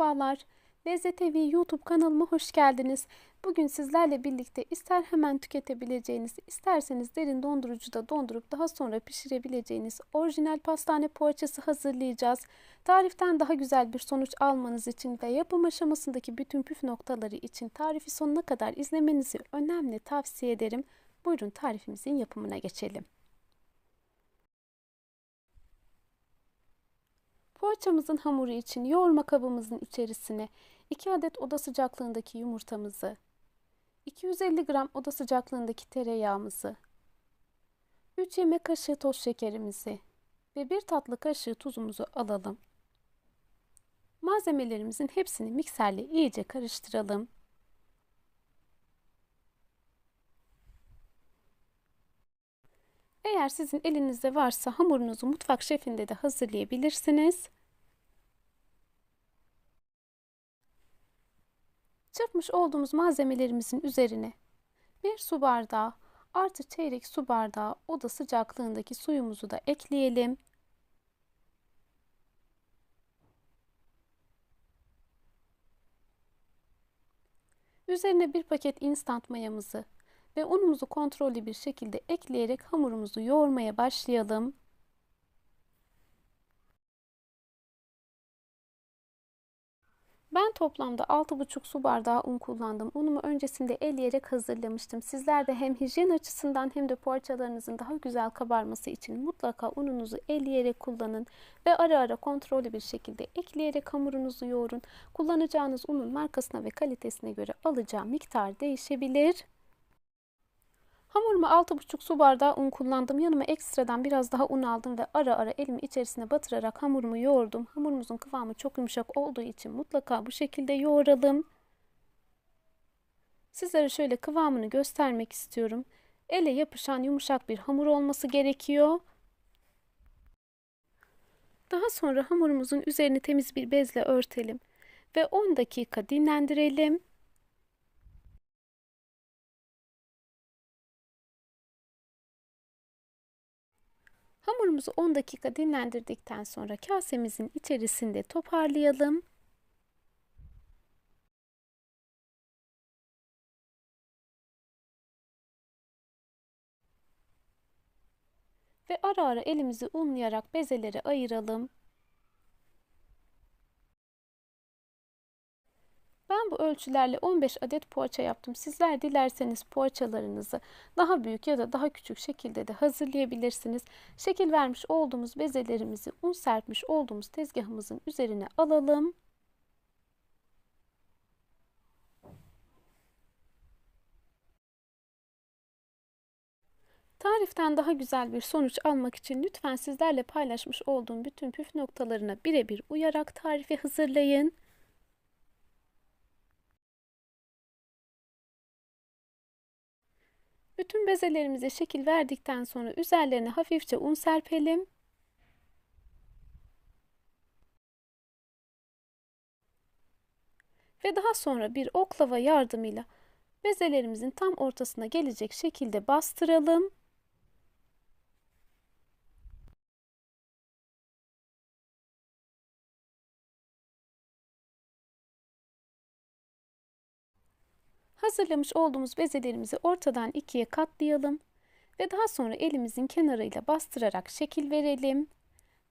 Merhabalar, Lezzet Evi YouTube kanalıma hoş geldiniz. Bugün sizlerle birlikte ister hemen tüketebileceğiniz, isterseniz derin dondurucuda dondurup daha sonra pişirebileceğiniz orijinal pastane poğaçası hazırlayacağız. Tariften daha güzel bir sonuç almanız için ve yapım aşamasındaki bütün püf noktaları için tarifi sonuna kadar izlemenizi önemli tavsiye ederim. Buyurun tarifimizin yapımına geçelim. Poğaçamızın hamuru için yoğurma kabımızın içerisine 2 adet oda sıcaklığındaki yumurtamızı, 250 gram oda sıcaklığındaki tereyağımızı, 3 yemek kaşığı toz şekerimizi ve 1 tatlı kaşığı tuzumuzu alalım. Malzemelerimizin hepsini mikserle iyice karıştıralım. Eğer sizin elinizde varsa hamurunuzu mutfak şefinde de hazırlayabilirsiniz. Çırpmış olduğumuz malzemelerimizin üzerine bir su bardağı artı çeyrek su bardağı oda sıcaklığındaki suyumuzu da ekleyelim. Üzerine bir paket instant mayamızı ve unumuzu kontrollü bir şekilde ekleyerek hamurumuzu yoğurmaya başlayalım. Ben toplamda 6,5 su bardağı un kullandım. Unumu öncesinde eleyerek hazırlamıştım. Sizler de hem hijyen açısından hem de poğaçalarınızın daha güzel kabarması için mutlaka ununuzu eleyerek kullanın ve ara ara kontrollü bir şekilde ekleyerek hamurunuzu yoğurun. Kullanacağınız unun markasına ve kalitesine göre alacağı miktar değişebilir. Hamuruma 6,5 su bardağı un kullandım. Yanıma ekstradan biraz daha un aldım ve ara ara elimi içerisine batırarak hamurumu yoğurdum. Hamurumuzun kıvamı çok yumuşak olduğu için mutlaka bu şekilde yoğuralım. Sizlere şöyle kıvamını göstermek istiyorum. Ele yapışan yumuşak bir hamur olması gerekiyor. Daha sonra hamurumuzun üzerini temiz bir bezle örtelim ve 10 dakika dinlendirelim. Hamurumuzu 10 dakika dinlendirdikten sonra kasemizin içerisinde toparlayalım. Ve ara ara elimizi unlayarak bezeleri ayıralım. Ben bu ölçülerle 15 adet poğaça yaptım. Sizler dilerseniz poğaçalarınızı daha büyük ya da daha küçük şekilde de hazırlayabilirsiniz. Şekil vermiş olduğumuz bezelerimizi un serpmiş olduğumuz tezgahımızın üzerine alalım. Tariften daha güzel bir sonuç almak için lütfen sizlerle paylaşmış olduğum bütün püf noktalarına birebir uyarak tarifi hazırlayın. Bütün bezelerimize şekil verdikten sonra üzerlerine hafifçe un serpelim. Ve daha sonra bir oklava yardımıyla bezelerimizin tam ortasına gelecek şekilde bastıralım. Hazırlamış olduğumuz bezelerimizi ortadan ikiye katlayalım ve daha sonra elimizin kenarıyla bastırarak şekil verelim.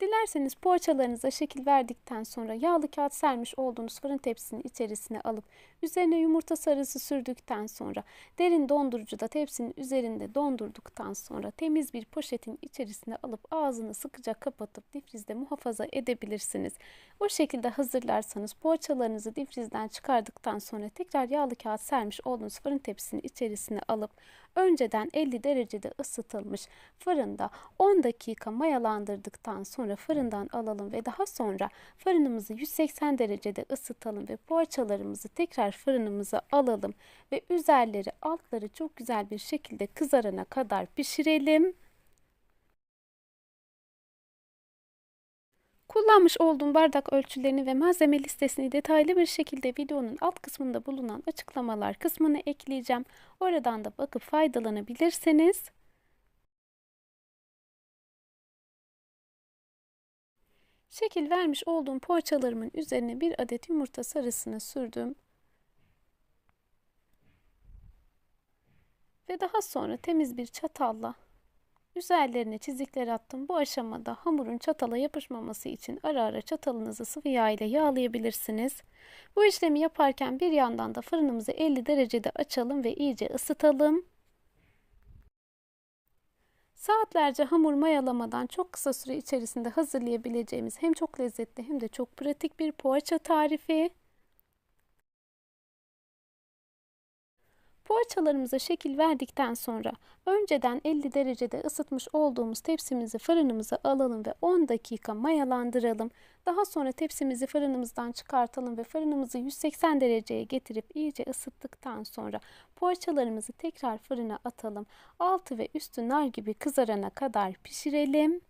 Dilerseniz poğaçalarınıza şekil verdikten sonra yağlı kağıt sermiş olduğunuz fırın tepsisinin içerisine alıp üzerine yumurta sarısı sürdükten sonra derin dondurucuda tepsinin üzerinde dondurduktan sonra temiz bir poşetin içerisine alıp ağzını sıkıca kapatıp difrizde muhafaza edebilirsiniz. O şekilde hazırlarsanız poğaçalarınızı difrizden çıkardıktan sonra tekrar yağlı kağıt sermiş olduğunuz fırın tepsisinin içerisine alıp önceden 50 derecede ısıtılmış fırında 10 dakika mayalandırdıktan sonra fırından alalım ve daha sonra fırınımızı 180 derecede ısıtalım ve poğaçalarımızı tekrar fırınımıza alalım ve üzerleri altları çok güzel bir şekilde kızarana kadar pişirelim. Kullanmış olduğum bardak ölçülerini ve malzeme listesini detaylı bir şekilde videonun alt kısmında bulunan açıklamalar kısmına ekleyeceğim. Oradan da bakıp faydalanabilirsiniz. Şekil vermiş olduğum poğaçalarımın üzerine bir adet yumurta sarısını sürdüm. Ve daha sonra temiz bir çatalla Üzerlerine çizikler attım. Bu aşamada hamurun çatala yapışmaması için ara ara çatalınızı sıvı yağ ile yağlayabilirsiniz. Bu işlemi yaparken bir yandan da fırınımızı 50 derecede açalım ve iyice ısıtalım. Saatlerce hamur mayalamadan çok kısa süre içerisinde hazırlayabileceğimiz hem çok lezzetli hem de çok pratik bir poğaça tarifi. Poğaçalarımıza şekil verdikten sonra önceden 50 derecede ısıtmış olduğumuz tepsimizi fırınımıza alalım ve 10 dakika mayalandıralım. Daha sonra tepsimizi fırınımızdan çıkartalım ve fırınımızı 180 dereceye getirip iyice ısıttıktan sonra poğaçalarımızı tekrar fırına atalım. Altı ve üstü nar gibi kızarana kadar pişirelim.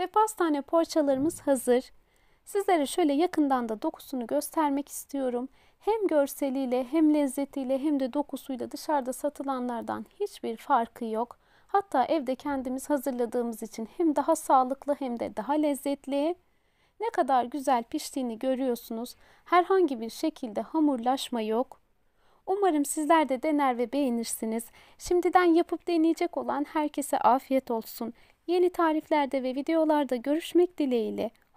Ve pastane poğaçalarımız hazır. Sizlere şöyle yakından da dokusunu göstermek istiyorum. Hem görseliyle hem lezzetiyle hem de dokusuyla dışarıda satılanlardan hiçbir farkı yok. Hatta evde kendimiz hazırladığımız için hem daha sağlıklı hem de daha lezzetli. Ne kadar güzel piştiğini görüyorsunuz. Herhangi bir şekilde hamurlaşma yok. Umarım sizler de dener ve beğenirsiniz. Şimdiden yapıp deneyecek olan herkese afiyet olsun. Yeni tariflerde ve videolarda görüşmek dileğiyle.